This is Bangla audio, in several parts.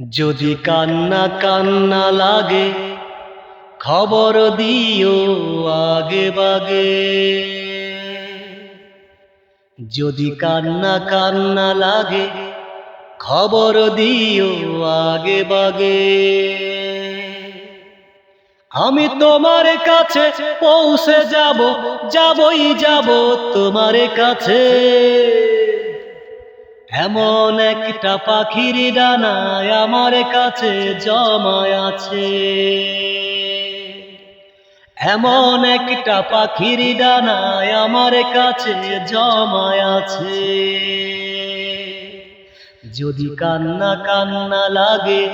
যদি কান্না কান্না লাগে, খবর দিও আগে বাগে। যদি কান্না কান্না লাগে, খবর দিও আগে বাগে। আমি তোমার কাছে পৌঁছে যাব, যাবই যাব তোমার কাছে। এমন একটা পাখির ডানায় আমার কাছে জমায় আছে। এমন একটা পাখির ডানায় আমার কাছে জমায় আছে। যদি কান্না কান্না লাগে,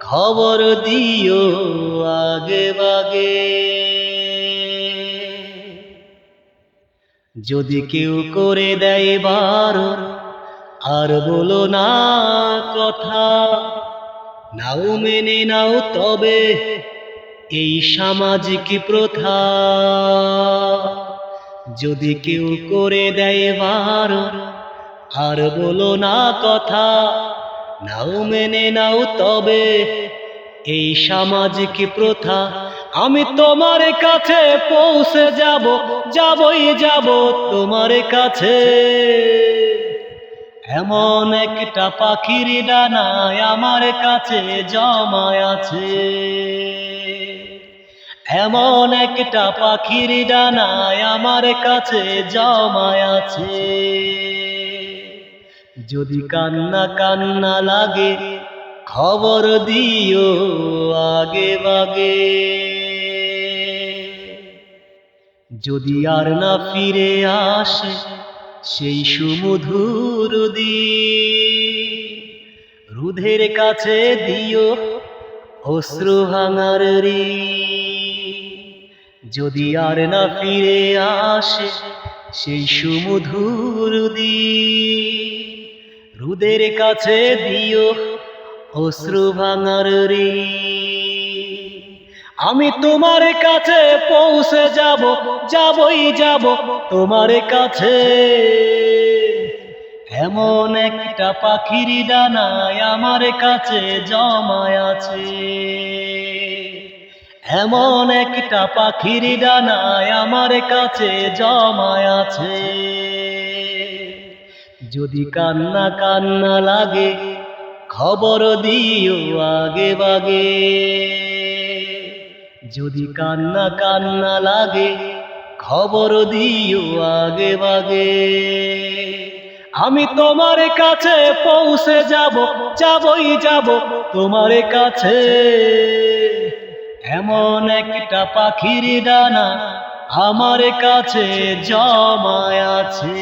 খবর দিও আগে বাগে। যদি কেউ করে দেয় বারণ আর বলো না কথা। নাও মেনে নাও তবে এই সামাজিক প্রথা। যদি কেউ করে দেয় বারণ আর বলো না কথা, নাও মেনে নাও তবে এই সামাজিক প্রথা। আমি তোমার কাছে পৌঁছে যাব, যাবই যাব তোমার কাছে। এমন একটা পাখির ডানায় আমার কাছে জমায় আছে। এমন একটা পাখির ডানায় আমার কাছে জমায় আছে। যদি কান্না কান্না লাগে, খবর দিও আগে বাগে। যদি আর না ফিরে আসে সেই সুমধুর রুধের কাছে দিও অশ্রু ভাঙার রি যদি আর না ফিরে আসে সেই সুমধুর রুদের কাছে দিও অশ্রু ভাঙার রি আমি তোমার কাছে পৌঁছে যাব, যাবই যাব তোমার কাছে। এমন একটা পাখির ডানায় আমার কাছে জমায় আছে। এমন একটা পাখির ডানায় আমার কাছে জমায় আছে। যদি কান্না কান্না লাগে, খবর দিও আগে বাগে। যদি কান্না কান্না লাগে, খবর দিও আগে বাগে। আমি তোমার কাছে পৌঁছে যাব, যাবই যাব তোমার কাছে। এমন একটা পাখির ডানা আমার কাছে জমায় আছে।